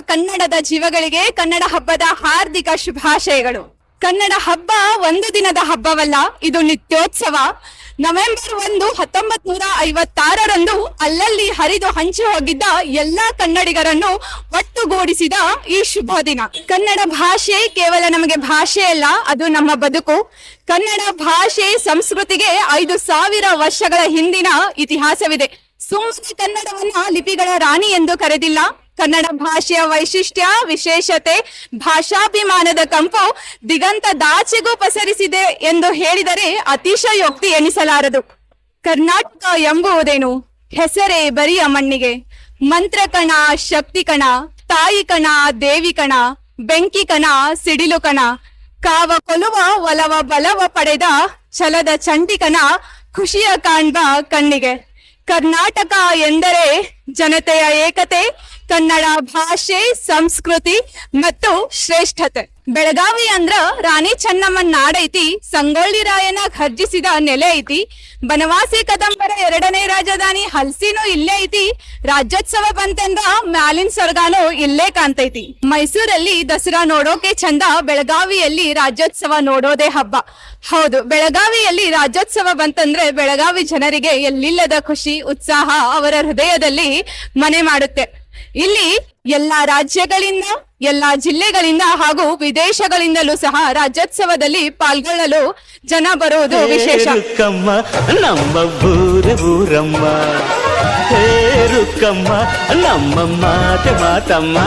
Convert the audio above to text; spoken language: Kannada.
ಕನ್ನಡದ ಜೀವಗಳಿಗೆ ಕನ್ನಡ ಹಬ್ಬದ ಹಾರ್ದಿಕ ಶುಭಾಶಯಗಳು. ಕನ್ನಡ ಹಬ್ಬ ಒಂದು ದಿನದ ಹಬ್ಬವಲ್ಲ, ಇದು ನಿತ್ಯೋತ್ಸವ. ನವೆಂಬರ್ ಒಂದು ಹತ್ತೊಂಬತ್ ನೂರ ಐವತ್ತಾರರಂದು ಅಲ್ಲಲ್ಲಿ ಹರಿದು ಹಂಚಿ ಹೋಗಿದ್ದ ಎಲ್ಲಾ ಕನ್ನಡಿಗರನ್ನು ಒಟ್ಟುಗೂಡಿಸಿದ ಈ ಶುಭ ದಿನ. ಕನ್ನಡ ಭಾಷೆ ಕೇವಲ ನಮಗೆ ಭಾಷೆ ಅಲ್ಲ, ಅದು ನಮ್ಮ ಬದುಕು. ಕನ್ನಡ ಭಾಷೆ ಸಂಸ್ಕೃತಿಗೆ ಐದು ಸಾವಿರ ವರ್ಷಗಳ ಹಿಂದಿನ ಇತಿಹಾಸವಿದೆ. ಸುಮ್ಮನೆ ಕನ್ನಡವನ್ನ ಲಿಪಿಗಳ ರಾಣಿ ಎಂದು ಕರೆದಿಲ್ಲ. ಕನ್ನಡ ಭಾಷೆಯ ವೈಶಿಷ್ಟ್ಯ, ವಿಶೇಷತೆ, ಭಾಷಾಭಿಮಾನದ ಕಂಪು ದಿಗಂತ ದಾಚೆಗೂ ಪಸರಿಸಿದೆ ಎಂದು ಹೇಳಿದರೆ ಅತಿಶಯೋಕ್ತಿ ಎನಿಸಲಾರದು. ಕರ್ನಾಟಕ ಎಂಬುವುದೇನು? ಹೆಸರೇ ಬರಿಯ ಮಣ್ಣಿಗೆ. ಮಂತ್ರಕಣ ಶಕ್ತಿ ಕಣ ತಾಯಿ ಕಣ ದೇವಿ ಕಣ ಬೆಂಕಿ ಕಣ ಸಿಡಿಲು ಕಣ ಕಾವ ಕೊಲುವ, ಒಲವ ಬಲವ ಪಡೆದ, ಛಲದ ಚಂಡಿಕನ ಖುಷಿಯ ಕಾಣ್ಬ ಕಣ್ಣಿಗೆ. ಕರ್ನಾಟಕ ಎಂದರೆ ಜನತೆಯ ಏಕತೆ ಕನ್ನಡ ಭಾಷೆ, ಸಂಸ್ಕೃತಿ ಮತ್ತು ಶ್ರೇಷ್ಠತೆ. ಬೆಳಗಾವಿ ಅಂದ್ರ ರಾಣಿ ಚೆನ್ನಮ್ಮನ್ ನಾಡೈತಿ ಸಂಗೊಳ್ಳಿ ರಾಯನ ಖರ್ಜಿಸಿದ ನೆಲೆ ಐತಿ, ಬನವಾಸಿ ಕದಂಬರ ಎರಡನೇ ರಾಜಧಾನಿ ಹಲ್ಸಿನೂ ಇಲ್ಲೇ ಐತಿ, ರಾಜ್ಯೋತ್ಸವ ಬಂತಂದ್ರ ಮ್ಯಾಲಿನ ಸ್ವರ್ಗಾನು ಇಲ್ಲೇ ಕಾಣ್ತೈತಿ. ಮೈಸೂರಲ್ಲಿ ದಸರಾ ನೋಡೋಕೆ ಚಂದ ಬೆಳಗಾವಿಯಲ್ಲಿ ರಾಜ್ಯೋತ್ಸವ ನೋಡೋದೇ ಹಬ್ಬ. ಹೌದು, ಬೆಳಗಾವಿಯಲ್ಲಿ ರಾಜ್ಯೋತ್ಸವ ಬಂತಂದ್ರೆ ಬೆಳಗಾವಿ ಜನರಿಗೆ ಎಲ್ಲಿಲ್ಲದ ಖುಷಿ, ಉತ್ಸಾಹ ಅವರ ಹೃದಯದಲ್ಲಿ ಮನೆ ಮಾಡುತ್ತೆ. ಇಲ್ಲಿ ಎಲ್ಲಾ ರಾಜ್ಯಗಳಿಂದ, ಎಲ್ಲಾ ಜಿಲ್ಲೆಗಳಿಂದ ಹಾಗೂ ವಿದೇಶಗಳಿಂದಲೂ ಸಹ ರಾಜ್ಯೋತ್ಸವದಲ್ಲಿ ಪಾಲ್ಗೊಳ್ಳಲು ಜನ ಬರುವುದು ವಿಶೇಷ. ನಮ್ಮ ಊರಮ್ಮ. ನಮ್ಮ ಮಾತೆ ಮಾತಮ್ಮ.